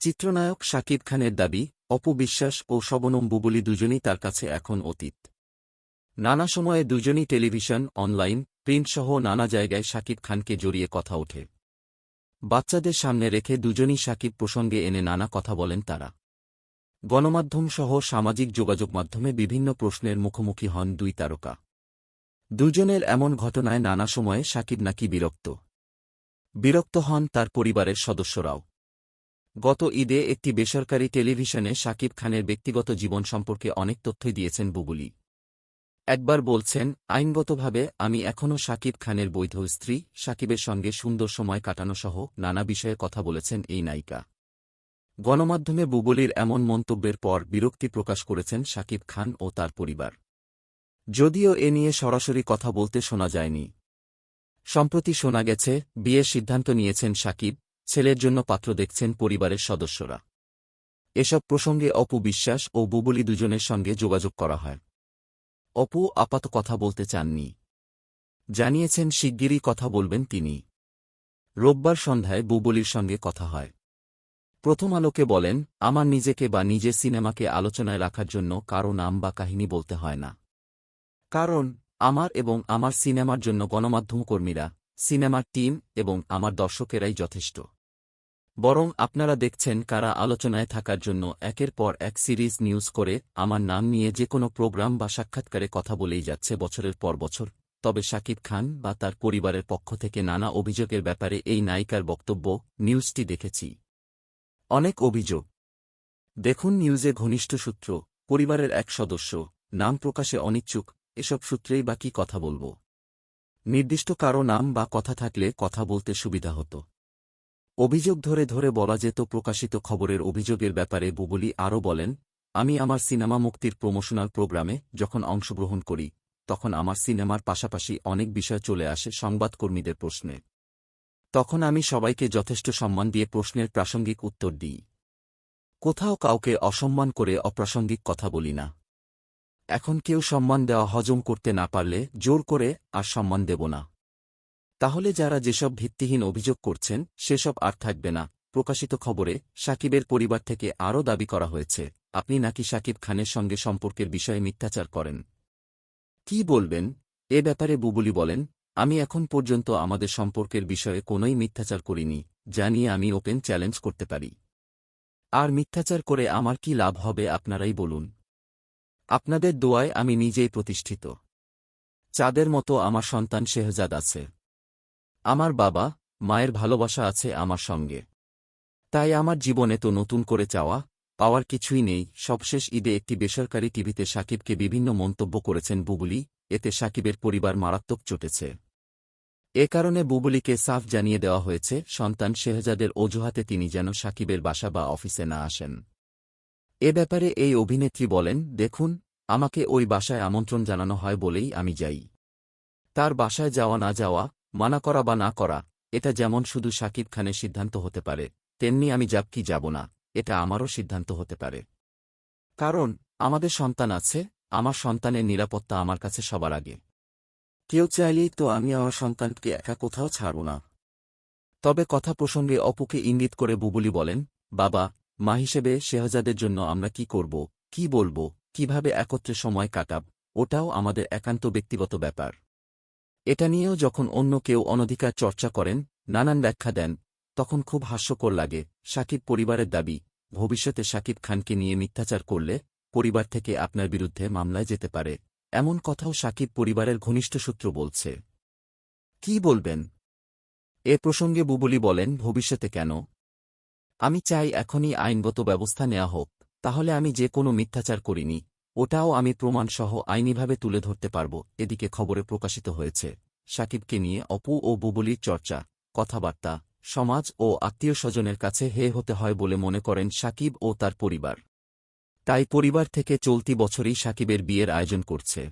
চিত্রনায়ক শাকিব খানের দাবি, অপু বিশ্বাস ও শবনম বুবুলি দুজনই তার কাছে এখন অতীত। নানা সময়ে দুজনই টেলিভিশন, অনলাইন, প্রিন্টসহ নানা জায়গায় শাকিব খানকে জড়িয়ে কথা ওঠে। বাচ্চাদের সামনে রেখে দুজনই শাকিব প্রসঙ্গে এনে নানা কথা বলেন তারা। গণমাধ্যমসহ সামাজিক যোগাযোগ মাধ্যমে বিভিন্ন প্রশ্নের মুখোমুখি হন দুই তারকা। দুজনের এমন ঘটনায় নানা সময়ে শাকিব নাকি বিরক্ত। বিরক্ত হন তার পরিবারের সদস্যরাও। গত ঈদে একটি বেসরকারি টেলিভিশনে শাকিব খানের ব্যক্তিগত জীবন সম্পর্কে অনেক তথ্যই দিয়েছেন বুবুলি। একবার বলছেন, আইনগতভাবে আমি এখনও শাকিব খানের বৈধ স্ত্রী, শাকিবের সঙ্গে সুন্দর সময় কাটানো সহ নানা বিষয়ে কথা বলেছেন এই নায়িকা। গণমাধ্যমে বুবলির এমন মন্তব্যের পর বিরক্তি প্রকাশ করেছেন শাকিব খান ও তার পরিবার। যদিও এ নিয়ে সরাসরি কথা বলতে শোনা যায়নি। সম্প্রতি শোনা গেছে, বিয়ের সিদ্ধান্ত নিয়েছেন শাকিব ছেলের জন্য পাত্র দেখছেন পরিবারের সদস্যরা। এসব প্রসঙ্গে অপু বিশ্বাস ও বুবলি দুজনের সঙ্গে যোগাযোগ করা হয়। অপু আপাত কথা বলতে চাননি। জানিয়েছেন, শিগগিরই কথা বলবেন তিনি। রোববার সন্ধ্যায় বুবলির সঙ্গে কথা হয়। প্রথম আলোকে বলেন, আমার নিজেকে বা নিজের সিনেমাকে আলোচনায় রাখার জন্য কারও নাম বা কাহিনী বলতে হয় না। কারণ, আমার এবং আমার সিনেমার জন্য গণমাধ্যমকর্মীরা, সিনেমার টিম এবং আমার দর্শকেরাই যথেষ্ট। বরং আপনারা দেখছেন কারা আলোচনায় থাকার জন্য একের পর এক সিরিজ নিউজ করে আমার নাম নিয়ে যে কোনো প্রোগ্রাম বা সাক্ষাৎকারে কথা বলেই যাচ্ছে বছরের পর বছর। তবে শাকিব খান বা তার পরিবারের পক্ষ থেকে নানা অভিযোগের ব্যাপারে এই নায়িকার বক্তব্য, নিউজটি দেখেছি। অনেক অভিযোগ। দেখুন নিউজে ঘনিষ্ঠ সূত্র, পরিবারের এক সদস্য, নাম প্রকাশে অনিচ্ছুক, এসব সূত্রেই বা কি কথা বলব? নির্দিষ্ট কারও নাম বা কথা থাকলে কথা বলতে সুবিধা হতো। অভিযোগ ধরে ধরে বলা যেত, প্রকাশিত খবরের অভিযোগের ব্যাপারে বুবলি আরও বলেন, আমি আমার সিনেমা মুক্তির প্রমোশনাল প্রোগ্রামে যখন অংশগ্রহণ করি, তখন আমার সিনেমার পাশাপাশি অনেক বিষয় চলে আসে সংবাদকর্মীদের প্রশ্নে। তখন আমি সবাইকে যথেষ্ট সম্মান দিয়ে প্রশ্নের প্রাসঙ্গিক উত্তর দিই। কোথাও কাউকে অসম্মান করে অপ্রাসঙ্গিক কথা বলি না। এখন কেউ সম্মান দেওয়া হজম করতে না পারলে জোর করে আর সম্মান দেব না। তাহলে যারা যেসব ভিত্তিহীন অভিযোগ করছেন, সেসব আর থাকবে না। প্রকাশিত খবরে, সাকিবের পরিবার থেকে আরও দাবি করা হয়েছে, আপনি নাকি সাকিব খানের সঙ্গে সম্পর্কের বিষয়ে মিথ্যাচার করেন? কি বলবেন? এ ব্যাপারে বুবুলি বলেন, আমি এখন পর্যন্ত আমাদের সম্পর্কের বিষয়ে কোনোই মিথ্যাচার করিনি, যা নিয়ে আমি ওপেন চ্যালেঞ্জ করতে পারি। আর মিথ্যাচার করে আমার কি লাভ হবে আপনারাই বলুন। আপনাদের দোয়ায় আমি নিজেই প্রতিষ্ঠিত। চাঁদের মতো আমার সন্তান শেহজাদ আছে। আমার বাবা মায়ের ভালোবাসা আছে আমার সঙ্গে। তাই আমার জীবনে তো নতুন করে চাওয়া পাওয়ার কিছুই নেই। সবশেষ ঈদে একটি বেসরকারি টিভিতে সাকিবকে বিভিন্ন মন্তব্য করেছেন বুবুলি। এতে সাকিবের পরিবার মারাত্মক চটেছে। এ কারণে বুবুলিকে সাফ জানিয়ে দেওয়া হয়েছে, সন্তান শেহজাদের অজুহাতে তিনি যেন সাকিবের বাসা বা অফিসে না আসেন। এ ব্যাপারে এই অভিনেত্রী বলেন, দেখুন, আমাকে ওই বাসায় আমন্ত্রণ জানানো হয় বলেই আমি যাই। তার বাসায় যাওয়া না যাওয়া মানা করা বা না করা, এটা যেমন শুধু সাকিব খানের সিদ্ধান্ত হতে পারে, তেমনি আমি যাব কি যাব না, এটা আমারও সিদ্ধান্ত হতে পারে। কারণ, আমাদের সন্তান আছে, আমার সন্তানের নিরাপত্তা আমার কাছে সবার আগে। কেউ চাইলেই তো আমি আমার সন্তানকে একা কোথাও ছাড়ব না। তবে কথা প্রসঙ্গে অপুকে ইঙ্গিত করে বুবুলি বলেন, বাবা, মা হিসেবে শেহজাদের জন্য আমরা কি করব, কি বলব, কীভাবে একত্রে সময় কাটাব, ওটাও আমাদের একান্ত ব্যক্তিগত ব্যাপার। এটা নিয়েও যখন অন্য কেউ অনধিকার চর্চা করেন, নানান ব্যাখ্যা দেন, তখন খুব হাস্যকর লাগে। সাকিব পরিবারের দাবি, ভবিষ্যতে সাকিব খানকে নিয়ে মিথ্যাচার করলে পরিবার থেকে আপনার বিরুদ্ধে মামলায় যেতে পারে। এমন কথাও সাকিব পরিবারের ঘনিষ্ঠ সূত্র বলছে। কি বলবেন? এ প্রসঙ্গে বুবলি বলেন, ভবিষ্যতে কেন? আমি চাই এখনই আইনগত ব্যবস্থা নেওয়া হোক, তাহলে আমি যে কোনো মিথ্যাচার করিনি, ওটাও আমি প্রমাণসহ আইনিভাবে তুলে ধরতে পারব, এদিকে খবরে প্রকাশিত হয়েছে। সাকিবকে নিয়ে অপু ও বুবলির চর্চা, কথাবার্তা, সমাজ ও আত্মীয় স্বজনের কাছে হে হতে হয় বলে মনে করেন সাকিব ও তার পরিবার। তাই পরিবার থেকে চলতি বছরই সাকিবের বিয়ের আয়োজন করছে।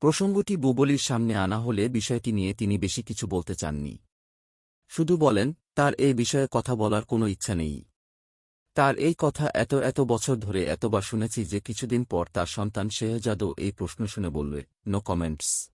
প্রসঙ্গটি বুবলির সামনে আনা হলে বিষয়টি নিয়ে তিনি বেশি কিছু বলতে চাননি। শুধু বলেন, তার এই বিষয়ে কথা বলার কোনো ইচ্ছা নেই। তার এই কথা এত এত বছর ধরে এতবার শুনেছি যে কিছুদিন পর তার সন্তান শেহজাদও এই প্রশ্ন শুনে বলবে নো কমেন্টস